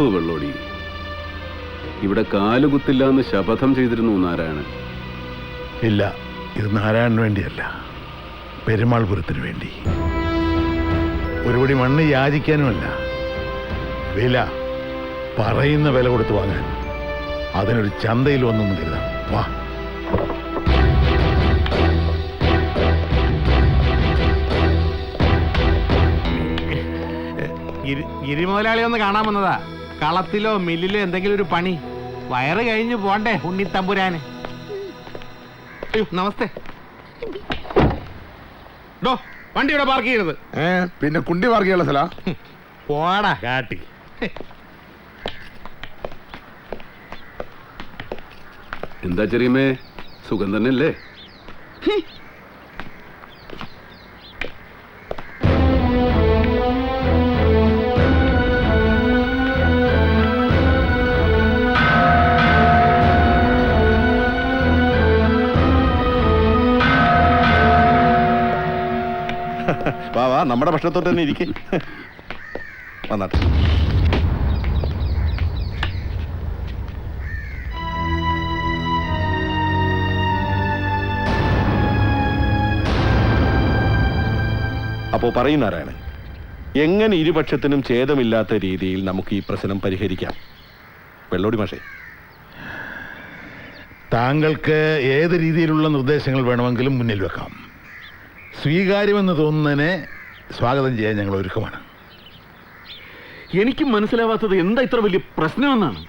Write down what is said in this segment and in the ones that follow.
തപ്പ് വെള്ളോടി ഇവിടെ കാലുകുത്തില്ല എന്ന് ശപഥം ചെയ്തിരുന്നു നാരായണൻ. ഇല്ല ഇത് നാരായണന് വേണ്ടിയല്ല. പെരുമാൾപുരത്തിന് വേണ്ടി. ഒരുപടി മണ്ണ് യാചിക്കാനുമല്ല. വില പറയുന്ന വില കൊടുത്ത് വാങ്ങാൻ. അതിനൊരു ചന്തയിൽ വന്നൊന്നും കരുതാം. വാ. ഗിരിമുതലാളി ഒന്ന് കാണാൻ വന്നതാ. കളത്തിലോ മില്ലിലോ എന്തെങ്കിലും ഒരു പണി. വയറ് കഴിഞ്ഞു പോണ്ടേ ഉണ്ണിത്തമ്പുരാന്. അയ്യോ നമസ്തേ. ഡോ വണ്ടി ഇവിടെ പാർക്ക് ചെയ്യരുത്. ഏ പിന്നെ കുണ്ടി മാർഗിയുള്ള സ്ഥല? പോടാ. കാട്ടി. എന്താ ചെറിയമ്മേ? സുഖം തന്നെയല്ലേ? വാ നമ്മുടെ ഭക്ഷണത്തോട്ട് തന്നെ ഇരിക്കെ. വന്നാട്ടെ. അപ്പോ പറയും നാരായണൻ എങ്ങനെ ഇരുപക്ഷത്തിനും ഛേദമില്ലാത്ത രീതിയിൽ നമുക്ക് ഈ പ്രശ്നം പരിഹരിക്കാം? വെള്ളോടി മാഷേ. താങ്കൾക്ക് ഏത് രീതിയിലുള്ള നിർദ്ദേശങ്ങൾ വേണമെങ്കിലും മുന്നിൽ വെക്കാം. സ്വീകാര്യമെന്ന് തോന്നുന്നതിനെ സ്വാഗതം ചെയ്യാൻ ഞങ്ങൾ ഒരുക്കമാണ്. എനിക്ക് മനസ്സിലാവാത്തത് എന്താ ഇത്ര വലിയ പ്രശ്നമെന്നാണ്?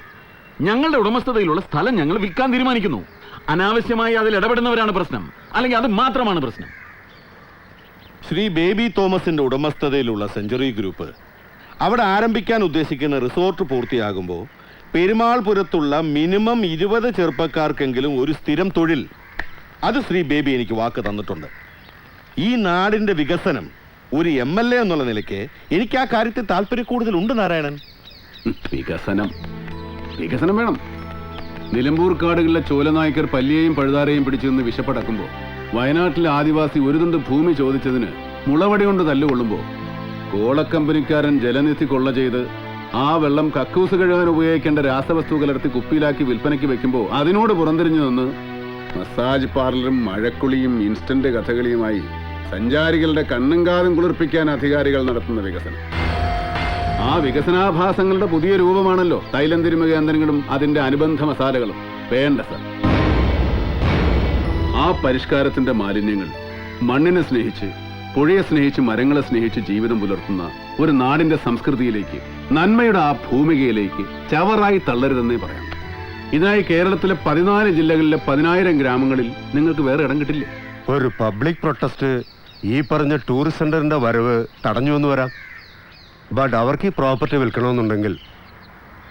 ഞങ്ങളുടെ ഉടമസ്ഥതയിലുള്ള സ്ഥലം ഞങ്ങൾ വിൽക്കാൻ തീരുമാനിക്കുന്നു. അനാവശ്യമായി അതിൽ ഇടപെടുന്നവരാണ് പ്രശ്നം. അല്ലെങ്കിൽ അത് മാത്രമാണ് പ്രശ്നം. ശ്രീ ബേബി തോമസിന്റെ ഉടമസ്ഥതയിലുള്ള സെഞ്ചുറി ഗ്രൂപ്പ് അവിടെ ആരംഭിക്കാൻ ഉദ്ദേശിക്കുന്ന റിസോർട്ട് പൂർത്തിയാകുമ്പോൾ പെരുമാൾപുരത്തുള്ള മിനിമം ഇരുപത് ചെറുപ്പക്കാർക്കെങ്കിലും ഒരു സ്ഥിരം തൊഴിൽ. അത് ശ്രീ ബേബി എനിക്ക് വാക്ക് തന്നിട്ടുണ്ട്. ഈ നാടിന്റെ വികസനം ഒരു എം എൽ എ എന്നുള്ള നിലയ്ക്ക് എനിക്ക് ആ കാര്യത്തിൽ താല്പര്യം കൂടുതൽ ഉണ്ട് നാരായണൻ. വികസനം. വികസനം വേണം. നിലമ്പൂർ കാടുകളിലെ ചോലനായ്ക്കർ പല്ലിയെയും പഴുതാരയും പിടിച്ചു നിന്ന് വിശപ്പടക്കുമ്പോൾ വയനാട്ടിലെ ആദിവാസി ഒരു തുണ്ട് ഭൂമി ചോദിച്ചതിന് മുളവടി കൊണ്ട് തല്ലുകൊള്ളുമ്പോൾ കോളക്കമ്പനിക്കാരൻ ജലനിധി കൊള്ള ചെയ്ത് ആ വെള്ളം കക്കൂസ് കഴുകാൻ ഉപയോഗിക്കേണ്ട രാസവസ്തു കലർത്തി കുപ്പിയിലാക്കി വിൽപ്പനയ്ക്ക് വെക്കുമ്പോൾ അതിനോട് പുറംതിരിഞ്ഞു നിന്ന് മസാജ് പാർലറും മഴക്കുളിയും ഇൻസ്റ്റന്റ് കഥകളിയുമായി സഞ്ചാരികളുടെ കണ്ണും കാതും കുളിർപ്പിക്കാൻ അധികാരികൾ നടത്തുന്ന വികസനം. ആ വികസനാഭാസങ്ങളുടെ പുതിയ രൂപമാണല്ലോ തൈലം തിരുമ കേന്ദ്രങ്ങളും അതിന്റെ അനുബന്ധ മസാലകളും. വേണ്ട സർ. ആ പരിഷ്കാരത്തിന്റെ മാലിന്യങ്ങൾ മണ്ണിനെ സ്നേഹിച്ച് പുഴയെ സ്നേഹിച്ച് മരങ്ങളെ സ്നേഹിച്ച് ജീവിതം പുലർത്തുന്ന ഒരു നാടിന്റെ സംസ്കൃതിയിലേക്ക് നന്മയുടെ ആ ഭൂമികയിലേക്ക് ചവറായി തള്ളരുതെന്നേ പറയാം. ഇതിനായി കേരളത്തിലെ പതിനാല് ജില്ലകളിലെ പതിനായിരം ഗ്രാമങ്ങളിൽ നിങ്ങൾക്ക് വേറെ ഇടം കിട്ടില്ലേ? ഒരു പബ്ലിക് പ്രൊട്ടസ്റ്റ് ഈ പറഞ്ഞ ടൂറിസ്റ്റ് സെന്ററിന്റെ വരവ് തടഞ്ഞു എന്ന് വരാം. ബട്ട് അവർക്ക് ഈ പ്രോപ്പർട്ടി വിൽക്കണമെന്നുണ്ടെങ്കിൽ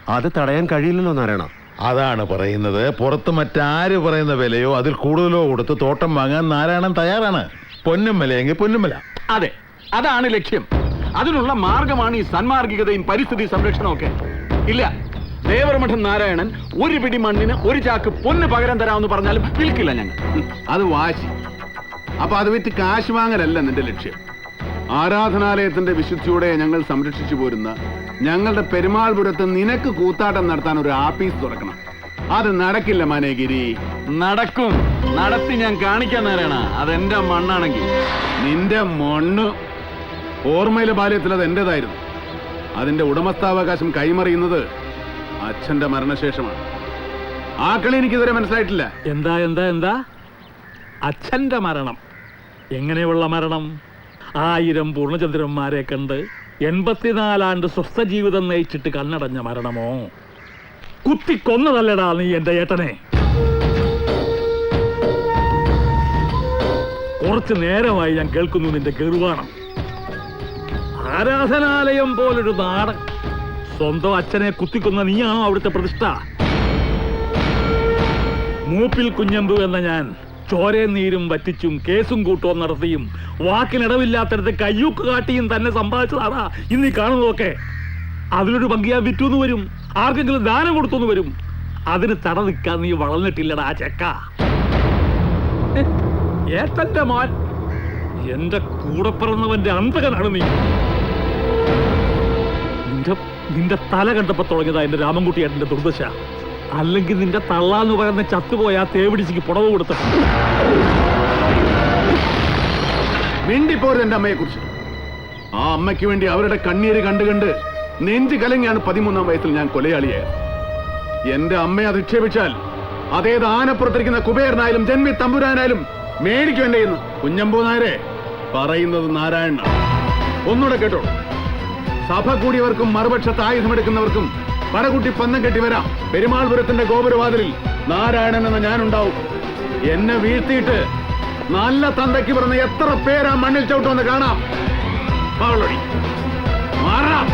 അത് തടയാൻ കഴിയില്ലല്ലോ നാരായണ. അതാണ് പറയുന്നത്. പുറത്ത് മറ്റാര് പറയുന്ന വിലയോ അതിൽ കൂടുതലോ കൊടുത്ത് തോട്ടം വാങ്ങാൻ നാരായണൻ തയ്യാറാണ്. പൊന്നും വിലയെങ്കിൽ പൊന്നും വില. അതെ അതാണ് ലക്ഷ്യം. അതിനുള്ള മാർഗമാണ് ഈ സന്മാർഗികതയും പരിസ്ഥിതി സംരക്ഷണവും ഒക്കെ. ഇല്ല ദേവരമഠം നാരായണൻ ഒരു പിടി മണ്ണിന് ഒരു ചാക്ക് പൊന്ന് പകരം തരാമെന്ന് പറഞ്ഞാലും വിൽക്കില്ല ഞങ്ങൾ. അത് വാശി. അപ്പൊ അത് വിറ്റ് കാശ് വാങ്ങലല്ല നിന്റെ ലക്ഷ്യം. ആരാധനാലയത്തിന്റെ വിശുദ്ധിയോടെ ഞങ്ങൾ സംരക്ഷിച്ചു പോരുന്ന ഞങ്ങളുടെ പെരുമാൾപുരത്ത് നിനക്ക് കൂത്താട്ടം നടത്താൻ ഒരു ആപ്പീസ് തുറക്കണം. അത് നടക്കില്ല മനേഗിരി. നടക്കും. നടത്തി ഞാൻ കാണിക്കാൻ നേരാണ് അതെന്റെ മണ്ണാണെങ്കിൽ. നിന്റെ മണ്ണ്. ഓർമ്മയിലെ ബാല്യത്തിൽ അത് എന്റേതായിരുന്നു. അതിന്റെ ഉടമസ്ഥാവകാശം കൈമറിയുന്നത് അച്ഛന്റെ മരണശേഷമാണ്. ആ കളി എനിക്കിതുവരെ മനസ്സിലായിട്ടില്ല. എന്താ എന്താ എന്താ? അച്ഛന്റെ മരണം. എങ്ങനെയുള്ള മരണം? ആയിരം പൂർണചന്ദ്രന്മാരെ കണ്ട് എൺപത്തിനാലാണ്ട് സ്വസ്ഥ ജീവിതം നയിച്ചിട്ട് കണ്ണടഞ്ഞ മരണമോ? കുത്തിക്കൊന്നതല്ലടാ നീ എന്റെ ഏട്ടനെ. കുറച്ചു നേരമായി ഞാൻ കേൾക്കുന്നു നിന്റെ ഗർവാണം ആരാധനാലയം പോലൊരു നാട് സ്വന്തം അച്ഛനെ കുത്തിക്കൊന്ന നീയാണോ അവിടുത്തെ പ്രതിഷ്ഠ? മൂപ്പിൽ കുഞ്ഞമ്പു എന്ന ഞാൻ ചോരയും നീരും വറ്റിച്ചും കേസും കൂട്ടവും നടത്തിയും. വാക്കിനിടവില്ലാത്തടത്ത് കയ്യൂക്ക് കാട്ടിയും തന്നെ സമ്പാദിച്ചതാടാ. ഇന്ന് കാണുന്നതൊക്കെ. അതിലൊരു പങ്കിയാ വിറ്റുന്ന് വരും. ആർക്കെങ്കിലും ദാനം കൊടുത്തു വരും. അതിന് തട നിൽക്കാൻ നീ വളർന്നിട്ടില്ലടാ ചെക്ക. ഏത്തന്റെ ഏട്ടന്റെ മോൻ. എന്റെ കൂടെ പിറന്നവന്റെ അന്തകനാണ് നീ. നിന്റെ നിന്റെ തല കണ്ടപ്പോ തുടങ്ങിയതാ എന്റെ രാമൻകുട്ടിയേട്ടന്റെ ദുർദശ. അല്ലെങ്കിൽ നിന്റെ തള്ളാന്ന് പറയുന്ന ചത്തുപോയ ആ തേവിടിച്ചിക്ക് പുടവ് കൊടുത്തു. മിണ്ടിപ്പോരുത് എന്റെ അമ്മയെ കുറിച്ച് ആ അമ്മയ്ക്ക് വേണ്ടി അവരുടെ കണ്ണീര് കണ്ട് കണ്ട് നെഞ്ച് കലങ്ങിയാണ് പതിമൂന്നാം വയസ്സിൽ ഞാൻ കൊലയാളിയെ. എന്റെ അമ്മയെ അധിക്ഷേപിച്ചാൽ അതേത് ആനപ്പുറത്തിരിക്കുന്ന കുബേരനായാലും ജന്മി തമ്പുരാനായാലും മേടിക്കും എന്റെ ഇന്ന് കുഞ്ഞമ്പൂ നായരെ പറയുന്നത് നാരായണ. ഒന്നുകൂടെ കേട്ടോ. സഭ കൂടിയവർക്കും മറുപക്ഷത്ത് ആയുധമെടുക്കുന്നവർക്കും പടകുട്ടി പന്നം കെട്ടി വരാം. പെരുമാൾപുരത്തിന്റെ ഗോപുരവാതിലിൽ നാരായണൻ എന്ന ഞാനുണ്ടാവും. എന്നെ വീഴ്ത്തിയിട്ട് നല്ല തന്തയ്ക്ക് പറഞ്ഞ എത്ര പേരാ മണ്ണിൽ ചവിട്ടുമെന്ന് കാണാം. പാവളൊടി മാറാം.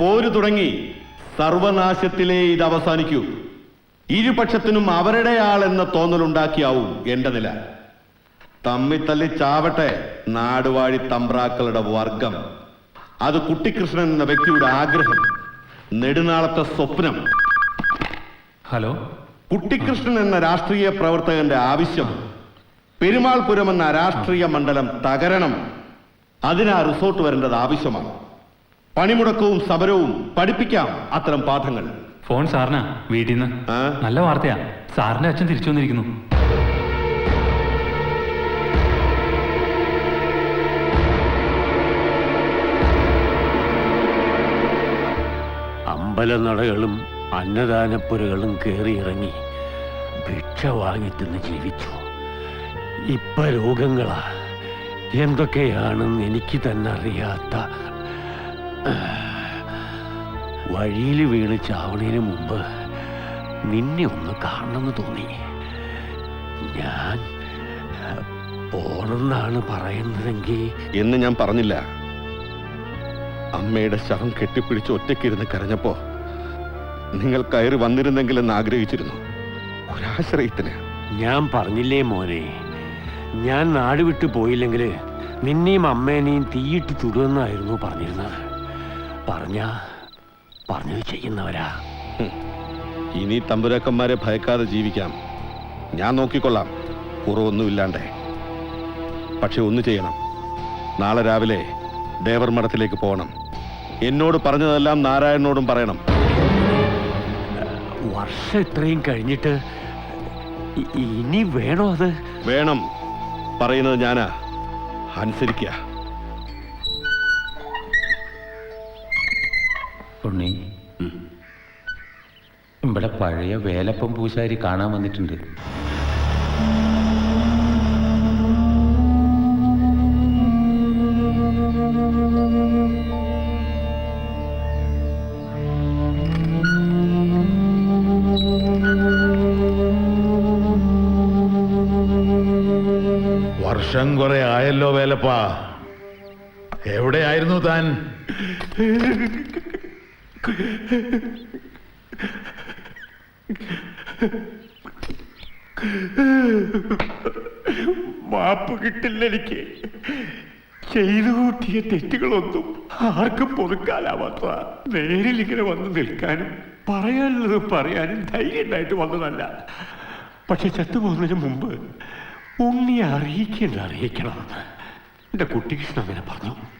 പോരു തുടങ്ങി. സർവനാശത്തിലേ ഇത് അവസാനിക്കൂ. ഇരുപക്ഷത്തിനും അവരുടെ ആൾ എന്ന തോന്നലുണ്ടാക്കിയാവും എന്റെ നില. തമ്മിത്തല്ലി ചാവട്ടെ നാടുവാഴി തമ്പ്രാക്കളുടെ വർഗം. അത് കുട്ടിക്കൃഷ്ണൻ എന്ന വ്യക്തിയുടെ ആഗ്രഹം. നെടുനാളത്തെ സ്വപ്നം. ഹലോ? കുട്ടിക്കൃഷ്ണൻ എന്ന രാഷ്ട്രീയ പ്രവർത്തകന്റെ ആവശ്യം. പെരുമാൾപുരം എന്ന രാഷ്ട്രീയ മണ്ഡലം തകരണം. അതിനാ റിസോർട്ട് വരേണ്ടത് ആവശ്യമാണ്. പണിമുടക്കവും സമരവും പഠിപ്പിക്കാം അത്തരം പാഠങ്ങൾ. ഫോൺ സാറിനാ വീട്ടിൽ നിന്ന് നല്ല വാർത്തയാ. സാറിന്റെ അച്ഛൻ തിരിച്ചു വന്നിരിക്കുന്നു. അമ്പലനടകളും അന്നദാനപ്പുരകളും കയറിയിറങ്ങി ഭിക്ഷ വാങ്ങിത്തിന്ന് ജീവിച്ചു. ഇപ്പൊ രോഗങ്ങളാ. എന്തൊക്കെയാണെന്ന് എനിക്ക് തന്നെ അറിയാത്ത വഴിയിൽ വീണ് ചാവണേന് മുമ്പ് നിന്നെ ഒന്ന് കാണണമെന്ന് തോന്നി. ഞാൻ പോണെന്നാണ് പറയുന്നതെങ്കിൽ എന്ന് ഞാൻ പറഞ്ഞില്ല. അമ്മയുടെ ശവം കെട്ടിപ്പിടിച്ച് ഒറ്റയ്ക്കിരുന്ന് കരഞ്ഞപ്പോ നിങ്ങൾ കയറി വന്നിരുന്നെങ്കിലെന്ന് ആഗ്രഹിച്ചിരുന്നു. ഒരാശ്രയത്തിന്. ഞാൻ പറഞ്ഞില്ലേ മോനെ ഞാൻ നാട് വിട്ടു പോയില്ലെങ്കിൽ നിന്നെയും അമ്മേനെയും തീയിട്ട് ചുടുമെന്നായിരുന്നു പറഞ്ഞിരുന്നത്. പറഞ്ഞ പറഞ്ഞത് ചെയ്യുന്നവരാ. ഇനി തമ്പുരാക്കന്മാരെ ഭയക്കാതെ ജീവിക്കാം. ഞാൻ നോക്കിക്കൊള്ളാം. കുറവൊന്നുമില്ലാണ്ടേ പക്ഷെ ഒന്ന് ചെയ്യണം. നാളെ രാവിലെ ദേവർ മഠത്തിലേക്ക് പോകണം. എന്നോട് പറഞ്ഞതെല്ലാം നാരായണനോടും പറയണം. വർഷം ഇത്രയും കഴിഞ്ഞിട്ട് ഇനി വേണോ അത്? വേണം. പറയുന്നത് ഞാനാ. അനുസരിക്കുക ഉണ്ണി. ഇവിടെ പഴയ വേലപ്പം പൂശാരി കാണാൻ വന്നിട്ടുണ്ട്. വർഷം കുറെ ആയല്ലോ വേലപ്പാ. എവിടെയായിരുന്നു താൻ? മാപ്പ് കിട്ടില്ല എനിക്ക്. ചെയ്തു കൂട്ടിയ തെറ്റുകളൊന്നും ആർക്കും പൊറുക്കാനാവാത്ത നേരിൽ ഇങ്ങനെ വന്ന് നിൽക്കാനും പറയാനുള്ളത് പറയാനും ധൈര്യം ഉണ്ടായിട്ട് വന്നതല്ല. പക്ഷെ ചത്തുപോകുന്നതിന് മുമ്പ് ഉണ്ണിയെ അറിയിക്കേണ്ട അറിയിക്കണം. എന്റെ കുട്ടികൃഷ്ണൻ അങ്ങനെ പറഞ്ഞു.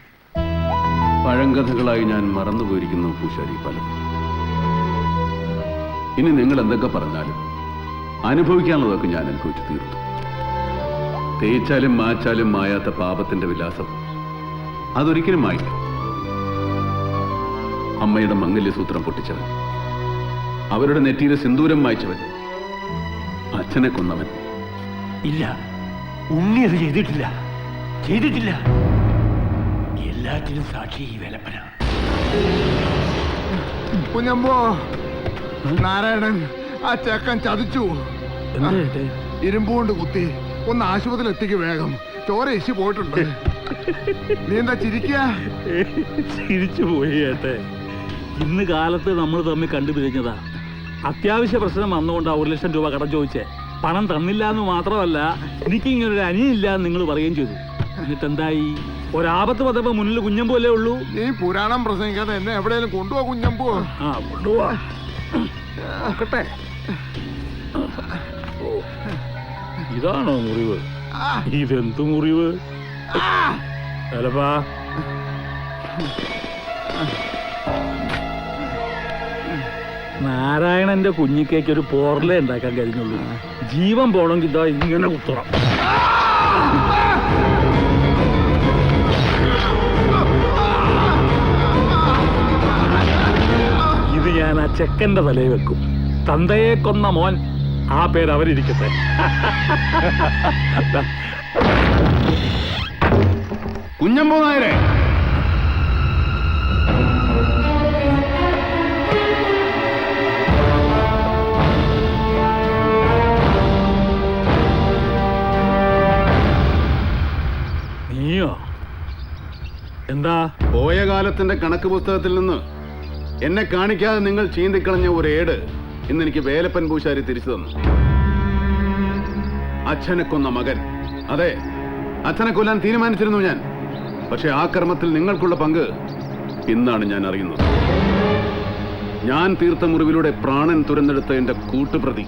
പഴങ്കഥകളായി ഞാൻ മറന്നുപോയിരിക്കുന്നു പൂശാരി പലതും ഇനി നിങ്ങൾ എന്തൊക്കെ പറഞ്ഞാലും അനുഭവിക്കാനുള്ളതൊക്കെ ഞാൻ അനുഭവിച്ചു തീർത്തു. തേച്ചാലും മാച്ചാലും മായാത്ത പാപത്തിന്റെ വിലാസം അതൊരിക്കലും മായില്ല. അമ്മയുടെ മംഗല്യസൂത്രം പൊട്ടിച്ചവൻ അവരുടെ നെറ്റിയിലെ സിന്ദൂരം മായ്ച്ചവൻ അച്ഛനെ കൊന്നവൻ. ഇല്ല ഉണ്ണി അത് ചെയ്തിട്ടില്ല. ചെയ്തിട്ടില്ല. എല്ലാറ്റിനും സാക്ഷി ഈ വേലപ്പന. കുഞ്ഞമ്പോ നാരായണൻ ആ ചെക്കൻ ചതിച്ചു. ഇരുമ്പുകൊണ്ട് കുത്തി. ഒന്ന് ആശുപത്രിയിൽ എത്തിക്ക് വേഗം. ചോര ഇശി പോയിട്ടുണ്ട്. നീ എന്താ ചിരിക്കുക ചിരിച്ചു പോയി ഏട്ടെ ഇന്ന് കാലത്ത് നമ്മൾ തമ്മിൽ കണ്ടുപിരിഞ്ഞതാ. അത്യാവശ്യ പ്രശ്നം വന്നുകൊണ്ടാ ഒരു ലക്ഷം രൂപ കടം ചോദിച്ചേ. പണം തന്നില്ല എന്ന് മാത്രമല്ല എനിക്ക് ഇങ്ങനെ ഒരു അനിയില്ല എന്ന് നിങ്ങൾ പറയുകയും ചെയ്തു. എന്നിട്ട് എന്തായി ഒരാപത്ത് പതപ്പോ മുന്നിൽ കുഞ്ഞമ്പൂ അല്ലേ ഉള്ളൂ? നീ പുരാണം പ്രസംഗിക്കാതെ എന്നെ എവിടെയെങ്കിലും കൊണ്ടുപോ കുഞ്ഞമ്പൂ ആ കൊണ്ടുപോവാ. നോക്കട്ടെ. ഇതാണോ മുറിവ്? ഇതെന്ത് മുറിവ്? ചിലപ്പാ നാരായണന്റെ കുഞ്ഞിക്കേക്ക് ഒരു പോർലേ ഉണ്ടാക്കാൻ കഴിഞ്ഞുള്ളൂ. ജീവൻ പോണെങ്കിൽ ഇതാ ഇങ്ങനെ കുത്തണം. ചെക്കന്റെ തലയിൽ വെക്കും. തന്തയെ കൊന്ന മോൻ ആ പേര് അവരിരിക്കട്ടെ. കുഞ്ഞമ്പോ നായരെ. നീയോ? എന്താ? പോയ കാലത്തിന്റെ കണക്ക് പുസ്തകത്തിൽ നിന്ന് എന്നെ കാണിക്കാതെ നിങ്ങൾ ചീന്തിക്കളഞ്ഞ ഒരു ഏട് ഇന്ന് എനിക്ക് വേലപ്പൻ പൂശാരി തിരിച്ചു തന്നു. അച്ഛനെ കൊന്ന മകൻ. അതെ അച്ഛനെ കൊല്ലാൻ തീരുമാനിച്ചിരുന്നു ഞാൻ. പക്ഷെ ആ കർമ്മത്തിൽ നിങ്ങൾക്കുള്ള പങ്ക് ഇന്നാണ് ഞാൻ അറിയുന്നത്. ഞാൻ തീർത്ത മുറിവിലൂടെ പ്രാണൻ തുരന്നെടുത്ത എന്റെ കൂട്ടുപ്രതി.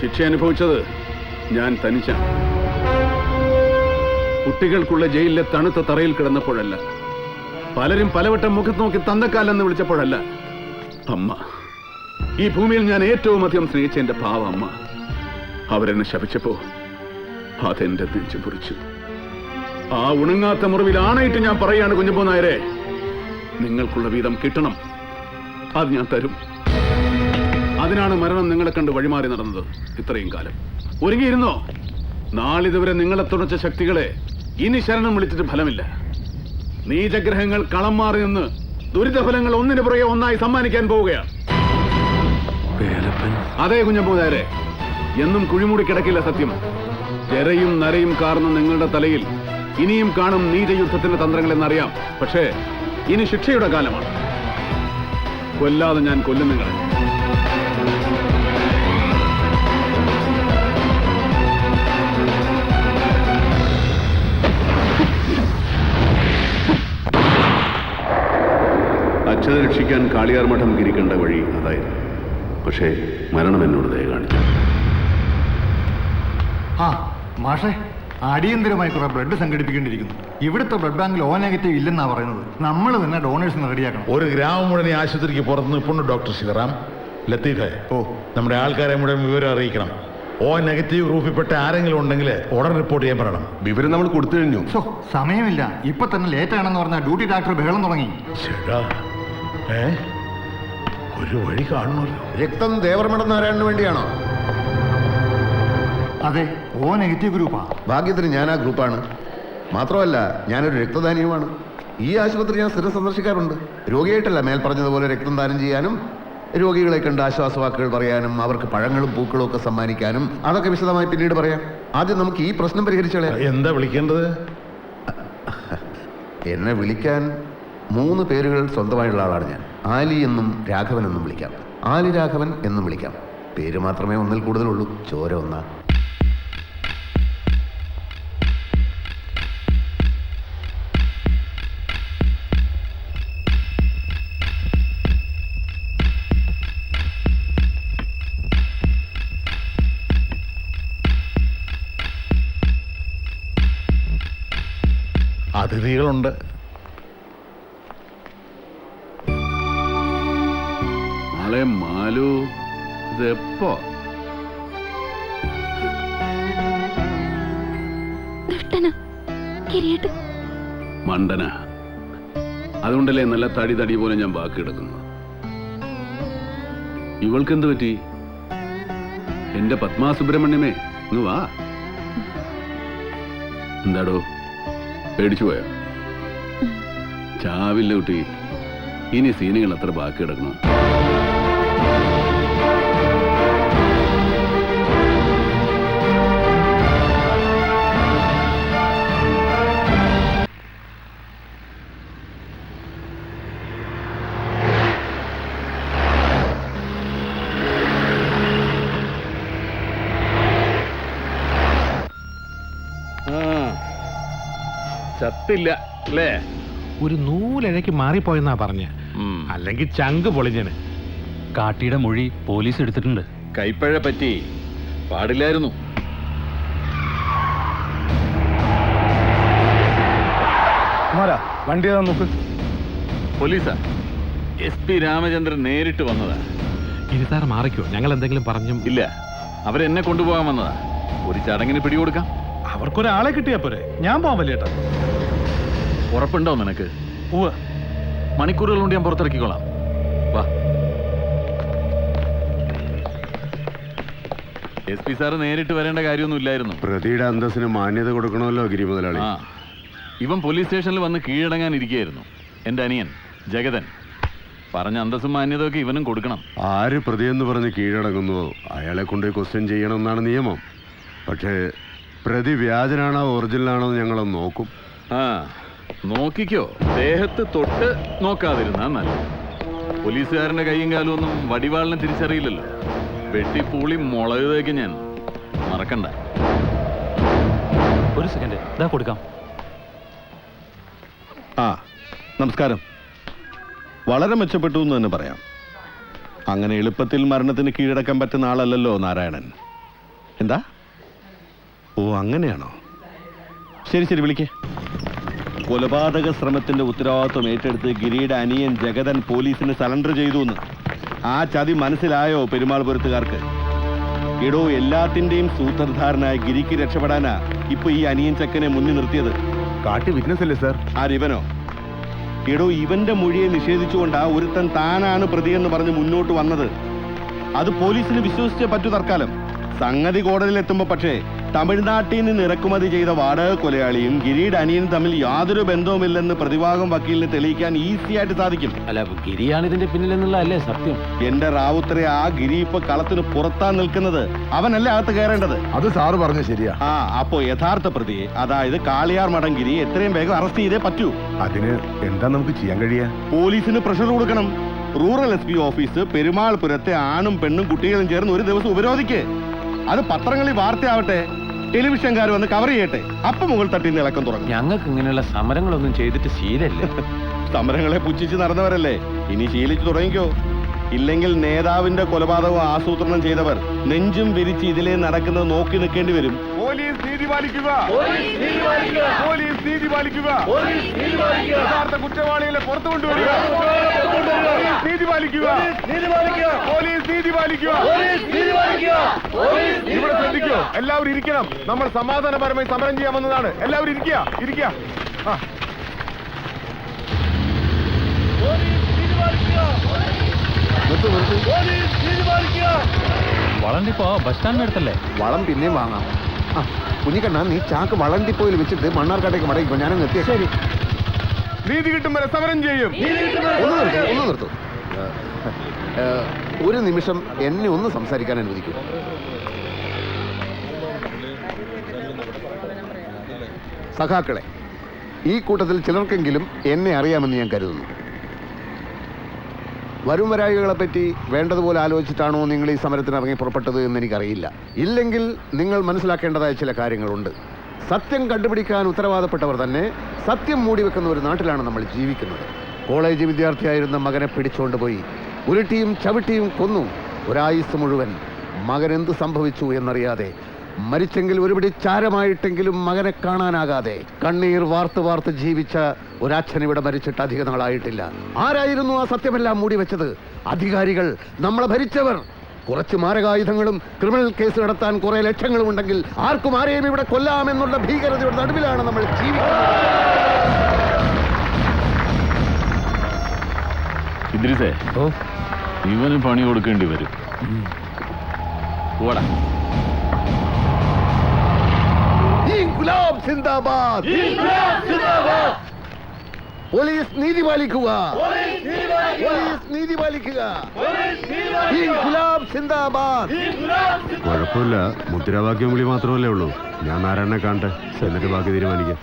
ശിക്ഷ അനുഭവിച്ചത് ഞാൻ തനിച്ചാണ്. കുട്ടികൾക്കുള്ള ജയിലിലെ തണുത്ത തറയിൽ കിടന്നപ്പോഴല്ല. പലരും പലവട്ടം മുഖത്ത് നോക്കി തന്തക്കാലെന്ന് വിളിച്ചപ്പോഴല്ല. അമ്മ ഈ ഭൂമിയിൽ ഞാൻ ഏറ്റവും അധികം സ്നേഹിച്ച എന്റെ പാവ അമ്മ. അവരെന്നെ ശപിച്ചപ്പോ അതെന്റെ നെഞ്ചു പൊറിച്ചു ആ ഉണങ്ങാത്ത മുറിവിൽ ആണയിട്ട് ഞാൻ പറയാണ് കുഞ്ഞപ്പോ നായരെ. നിങ്ങൾക്കുള്ള വീതം കിട്ടണം. അത് ഞാൻ തരും. അതിനാണ് മരണം നിങ്ങളെ കണ്ട് വഴിമാറി നടന്നത് ഇത്രയും കാലം. ഒരുങ്ങിയിരുന്നോ? നാളിതുവരെ നിങ്ങളെ തുണച്ച ശക്തികളെ ഇനി ശരണം വിളിച്ചിട്ട് ഫലമില്ല. നീചഗ്രഹങ്ങൾ കളം മാറി നിന്ന് ദുരിതഫലങ്ങൾ ഒന്നിനു പുറകെ ഒന്നായി സമ്മാനിക്കാൻ പോവുകയാണ്. അതേ കുഞ്ഞമ്പൂതാരെ എന്നും കുഴിമൂടി കിടക്കില്ല സത്യം. ജരയും നരയും കാർന്ന നിങ്ങളുടെ തലയിൽ ഇനിയും കാണും നീചയുദ്ധത്തിന്റെ തന്ത്രങ്ങൾ എന്നറിയാം പക്ഷേ ഇനി ശിക്ഷയുടെ കാലമാണ്. കൊല്ലാതെ ഞാൻ കൊല്ലും നിങ്ങളെ. അച്ഛനെ രക്ഷിക്കാൻ കാളിയാർ മഠം കിരിക്കേണ്ട വഴി അതായിരുന്നു. പക്ഷേ മരണം എന്നോട് ദയ കാണിച്ചു. ആ മാഷേ അടിയന്തരമായി കുറെ ബ്ലഡ് സംഘടിപ്പിക്കേണ്ടിയിരിക്കുന്നു. ഇവിടുത്തെ ബ്ലഡ് ബാങ്കിൽ ഓ നെഗറ്റീവ് ഇല്ലെന്നാ പറയുന്നത്. നമ്മൾ തന്നെ ഡോണേഴ്സിന് റെഡിയാക്കണം. ഒരു ഗ്രാമം മുഴുവൻ ആശുപത്രിക്ക് പുറത്ത് നിൽപ്പുണ്ട് ഡോക്ടർ ശിവറാം ലത്തീഫെ ഓ. നമ്മുടെ ആൾക്കാരെ മുഴുവൻ വിവരം അറിയിക്കണം. ഓ നെഗറ്റീവ് ഗ്രൂപ്പിൽപ്പെട്ട ആരെങ്കിലും ഉണ്ടെങ്കിൽ ഉടൻ റിപ്പോർട്ട് ചെയ്യാൻ പറയണം. വിവരം നമ്മൾ കൊടുത്തു കഴിഞ്ഞു. സോ സമയമില്ല. ഇപ്പൊ തന്നെ ലേറ്റ് ആണെന്ന് പറഞ്ഞാൽ ഡ്യൂട്ടി ഡോക്ടർ ബഹളം തുടങ്ങി. ചേടാ ഏ? ഒരു വഴി കാണുമല്ലോ. രക്തം ദേവർമഠം നാരായണന് വേണ്ടിയാണോ? അതെ ഓ നെഗറ്റീവ് ഗ്രൂപ്പാ. ഭാഗ്യത്തിന് ഞാൻ ആ ഗ്രൂപ്പാണ്. മാത്രമല്ല ഞാനൊരു രക്തദാനിയുമാണ്. ഈ ആശുപത്രി ഞാൻ സ്ഥിരം സന്ദർശിക്കാറുണ്ട്. രോഗിയായിട്ടല്ല മേൽപ്പറഞ്ഞതുപോലെ രക്തം ദാനം ചെയ്യാനും രോഗികളെ കണ്ട് ആശ്വാസവാക്കുകൾ പറയാനും അവർക്ക് പഴങ്ങളും പൂക്കളും ഒക്കെ സമ്മാനിക്കാനും അതൊക്കെ വിശദമായി പിന്നീട് പറയാം. ആദ്യം നമുക്ക് ഈ പ്രശ്നം പരിഹരിച്ചോളെ എന്താ വിളിക്കേണ്ടത്? എന്നെ വിളിക്കാൻ മൂന്ന് പേരുകൾ സ്വന്തമായുള്ള ആളാണ് ഞാൻ. ആലി എന്നും രാഘവൻ എന്നും വിളിക്കാം. ആലി രാഘവൻ എന്നും വിളിക്കാം. പേര് മാത്രമേ ഒന്നിൽ കൂടുതലുള്ളൂ. ചോര ഒന്നാ അതിഥികളുണ്ട്. നാളെ മാലു ഇതെപ്പോ മണ്ടന അതുകൊണ്ടല്ലേ നല്ല തടി തടി പോലെ ഞാൻ ബാക്കി എടുക്കുന്നു ഇവൾക്കെന്ത് പറ്റി? എന്റെ പത്മാ സുബ്രഹ്മണ്യമേ ഇന്ന് വാ. എന്താടോ പേടിച്ചു പോയോ? ചാവില്ല കുട്ടി ഇനി സീനുകൾ അത്ര ബാക്കി കിടക്കണം. ചത്തില്ല അല്ലേ? ഒരു നൂലഴയ്ക്ക് മാറിപ്പോയെന്നാ പറഞ്ഞ. അല്ലെങ്കിൽ ചങ്ക് പൊളിഞ്ഞന്. കാട്ടിയുടെ മൊഴി പോലീസ് എടുത്തിട്ടുണ്ട്. കൈപ്പഴ പറ്റി. പാടില്ലായിരുന്നു. കുമാരാ വണ്ടി ഏതാ നോക്ക്? പോലീസാ. എസ് പി രാമചന്ദ്രൻ നേരിട്ട് വന്നതാ. ഇരുത്താർ മാറിക്കോ. ഞങ്ങൾ എന്തെങ്കിലും പറഞ്ഞു. ഇല്ല. അവരെന്നെ കൊണ്ടുപോകാൻ വന്നതാ. ഒരു ചടങ്ങിന് പിടികൊടുക്കാം. അവർക്കൊരാളെ കിട്ടിയാ പോരെ. ഞാൻ പോവാൻ വലിയേട്ടാ. ഉറപ്പുണ്ടോ നിനക്ക്? മണിക്കൂറുകൾ കൊണ്ട് ഞാൻ പുറത്തിറക്കിക്കോളാം. വാ. എസ് പി സാറ് നേരിട്ട് വരേണ്ട കാര്യമൊന്നും ഇല്ലായിരുന്നു. പ്രതിയുടെ അന്തസ്സിന് മാന്യത കൊടുക്കണമല്ലോ ഗിരി മുതലാളി. ആ. ഇവൻ പോലീസ് സ്റ്റേഷനിൽ വന്ന് കീഴടങ്ങാൻ ഇരിക്കുകയായിരുന്നു എന്റെ അനിയൻ ജഗതൻ. പറഞ്ഞ അന്തസ്സും മാന്യതയൊക്കെ ഇവനും കൊടുക്കണം. ആര് പ്രതിയെന്ന് പറഞ്ഞ് കീഴടങ്ങുന്നുവോ അയാളെ കൊണ്ട് ക്വസ്റ്റ്യൻ ചെയ്യണമെന്നാണ് നിയമം. പക്ഷേ പ്രതി വ്യാജനാണോ ഒറിജിനലാണോ എന്ന് ഞങ്ങളൊന്ന് നോക്കും. ആ. നോക്കിക്കോ. ദേഹത്ത് തൊട്ട് നോക്കാതിരുന്നാ നല്ല പോലീസുകാരന്റെ കൈയും കാലും ഒന്നും വടിവാളിനെ തിരിച്ചറിയില്ലല്ലോ. വെട്ടിപ്പൂളി മുളക് തേക്ക് ഞാൻ. മറക്കണ്ട. ഒരു സെക്കൻഡ്. ഇതാ കൊടുക്കാം. ആ നമസ്കാരം. വളരെ മെച്ചപ്പെട്ടു എന്ന് തന്നെ പറയാം. അങ്ങനെ എളുപ്പത്തിൽ മരണത്തിന് കീഴടക്കാൻ പറ്റുന്ന ആളല്ലല്ലോ നാരായണൻ. എന്താ? ഓ അങ്ങനെയാണോ? ശരി ശരി വിളിക്കേ. കൊലപാതക ശ്രമത്തിന്റെ ഉത്തരവാദിത്വം ഏറ്റെടുത്ത് ഗിരിയുടെ അനിയൻ ജഗതൻ പോലീസിന് സലണ്ടർ ചെയ്തു എന്ന്. ആ ചതി മനസ്സിലായോ പെരുമാൾ പുരത്തുകാർക്ക്? എടോ എല്ലാത്തിന്റെയും സൂത്രധാരനായ ഗിരിക്ക് രക്ഷപ്പെടാനാ ഇപ്പൊ ഈ അനിയൻ ചക്കനെ മുന്നിൽ നിർത്തിയത്. കാട്ടി വിറ്റ്നസ് അല്ലേ സാർ ആരിവനോ എടോ ഇവന്റെ മൊഴിയെ നിഷേധിച്ചുകൊണ്ടാ ഒരുത്തൻ താനാണ് പ്രതിയെന്ന് പറഞ്ഞ് മുന്നോട്ട് വന്നത്. അത് പോലീസിന് വിശ്വസിച്ചേ പറ്റൂ തർക്കാലം സംഗതി കോടതിയിലെത്തുമ്പോ പക്ഷേ തമിഴ്നാട്ടിൽ നിന്ന് ഇറക്കുമതി ചെയ്ത വാടക കൊലയാളിയും ഗിരിയുടെ അനിയനും തമ്മിൽ യാതൊരു ബന്ധവുമില്ലെന്ന് പ്രതിഭാഗം വക്കീലിന് തെളിയിക്കാൻ ഈസി ആയിട്ട് സാധിക്കും. അല്ല ഗിരിയാണ് ഇതിന്റെ പിന്നിലെന്നുള്ള അല്ലേ സത്യം? എന്റെ റാവുത്തരെ ആ ഗിരി ഇപ്പൊ കളത്തിന് പുറത്താ നിൽക്കുന്നത്. അവനല്ലേ അകത്ത് കയറേണ്ടത്? അത് സാറ് പറഞ്ഞു ശരിയാ. ആ അപ്പോ യഥാർത്ഥ പ്രതിയെ അതായത് കാളിയാർ മഠം ഗിരി എത്രയും വേഗം അറസ്റ്റ് ചെയ്തേ പറ്റൂ. അതിന് എന്താ നമുക്ക് ചെയ്യാൻ കഴിയാ പോലീസിന് പ്രഷർ കൊടുക്കണം. റൂറൽ എസ് പി ഓഫീസ് പെരുമാൾപുരത്തെ ആണും പെണ്ണും കുട്ടികളും ചേർന്ന് ഒരു ദിവസം ഉപരോധിക്ക്. അത് പത്രങ്ങളിൽ വാർത്തയാവട്ടെ ടെലിവിഷൻകാർ വന്ന് കവർ ചെയ്യട്ടെ അപ്പൊ മുകൾ തട്ടി ഇളക്കം തുടങ്ങും. ഞങ്ങൾക്ക് ഇങ്ങനെയുള്ള സമരങ്ങളൊന്നും ചെയ്തിട്ട് ശീലല്ലേ? സമരങ്ങളെ പുച്ഛിച്ച് നടന്നവരല്ലേ ഇനി ശീലിച്ചു തുടങ്ങിക്കോ. ഇല്ലെങ്കിൽ നേതാവിന്റെ കൊലപാതകവും ആസൂത്രണം ചെയ്തവർ നെഞ്ചും വിരിച്ച് ഇതിലേ നടക്കുന്നത് നോക്കി നിൽക്കേണ്ടി വരും. പോലീസ് നീതി പാലിക്കുക പോലീസ് നീതി പാലിക്കുക യഥാർത്ഥ കുറ്റവാളികളെ പുറത്തു കൊണ്ടുവരിക പോലീസ് നീതി പാലിക്കുക പോലീസ് നീതി പാലിക്കുക ഇവിടെ ശ്രദ്ധിക്കൂ എല്ലാവരും ഇരിക്കണം നമ്മൾ സമാധാനപരമായി സമരം ചെയ്യാൻ വന്നതാണ് എല്ലാവരും ഇരിക്കുക ഇരിക്കുക ആ വളണ്ടിപ്പോ ബസ് സ്റ്റാൻഡ് അടുത്തല്ലേ വളം പിന്നെയും വാങ്ങാം കുഞ്ഞിക്കണ്ണ നീ ചാക്ക് വളന്തിപ്പോയിൽ വെച്ചിട്ട് മണ്ണാർക്കാട്ടേക്ക് മടങ്ങിക്കോ. ഞാനങ്ങ് എത്തിയ ശരി. നീതി കിട്ടും വരെ സമരം ചെയ്യും. ഒന്ന് നിർത്തൂ ഒന്ന് ഒരു നിമിഷം എന്നെ ഒന്ന് സംസാരിക്കാൻ അനുവദിക്കൂ. സഖാക്കളെ ഈ കൂട്ടത്തിൽ ചിലർക്കെങ്കിലും എന്നെ അറിയാമെന്ന് ഞാൻ കരുതുന്നു. വരും വരായികളെ പറ്റി വേണ്ടതുപോലെ ആലോചിച്ചിട്ടാണോ നിങ്ങൾ ഈ സമരത്തിന് ഇറങ്ങി പുറപ്പെട്ടത് എന്ന് എനിക്കറിയില്ല ഇല്ലെങ്കിൽ നിങ്ങൾ മനസ്സിലാക്കേണ്ടതായ ചില കാര്യങ്ങളുണ്ട്. സത്യം കണ്ടുപിടിക്കാൻ ഉത്തരവാദപ്പെട്ടവർ തന്നെ സത്യം മൂടി വെക്കുന്ന ഒരു നാട്ടിലാണ് നമ്മൾ ജീവിക്കുന്നത്. കോളേജ് വിദ്യാർത്ഥിയായിരുന്ന മകനെ പിടിച്ചുകൊണ്ട് പോയി. ഉരുട്ടിയും ചവിട്ടിയും കൊന്നു. ഒരായുസ് മുഴുവൻ മകൻ എന്ത് സംഭവിച്ചു എന്നറിയാതെ മരിച്ചെങ്കിൽ ഒരുപിടി ചാരമായിട്ടെങ്കിലും മകനെ കാണാനാകാതെ കണ്ണീർ വാർത്ത് വാർത്ത് ജീവിച്ച ഒരച്ഛൻ ഇവിടെ മരിച്ചിട്ട് അധിക നാളായിട്ടില്ല. ആരായിരുന്നു ആ സത്യമെല്ലാം മൂടി വെച്ചത്? അധികാരികൾ നമ്മളെ ഭരിച്ചവർ. കുറച്ച് മാരകായുധങ്ങളും ക്രിമിനൽ കേസ് നടത്താൻ കുറെ ലക്ഷ്യങ്ങളും ഉണ്ടെങ്കിൽ ആർക്കും ആരെയും ഇവിടെ കൊല്ലാമെന്നുള്ള ഭീകരതയുടെ നടുവിലാണ് നമ്മൾ ജീവിക്കുന്നത്. ഇവന് പണി കൊടുക്കേണ്ടി വരും. ഓടാ ഇൻകുലാബ് സിന്ദാബാദ്. പോലീസ് നീതി പാലിക്കുക. പോലീസ് നീതി പാലിക്കുക. ഇൻകുലാബ് സിന്ദാബാദ്. കുഴപ്പമില്ല. മുദ്രാവാക്യം വിളി മാത്രമല്ലേ ഉള്ളൂ. ഞാൻ നാരായണനെ കാണട്ടെ. എന്നിട്ട് ബാക്കി തീരുമാനിക്കാം.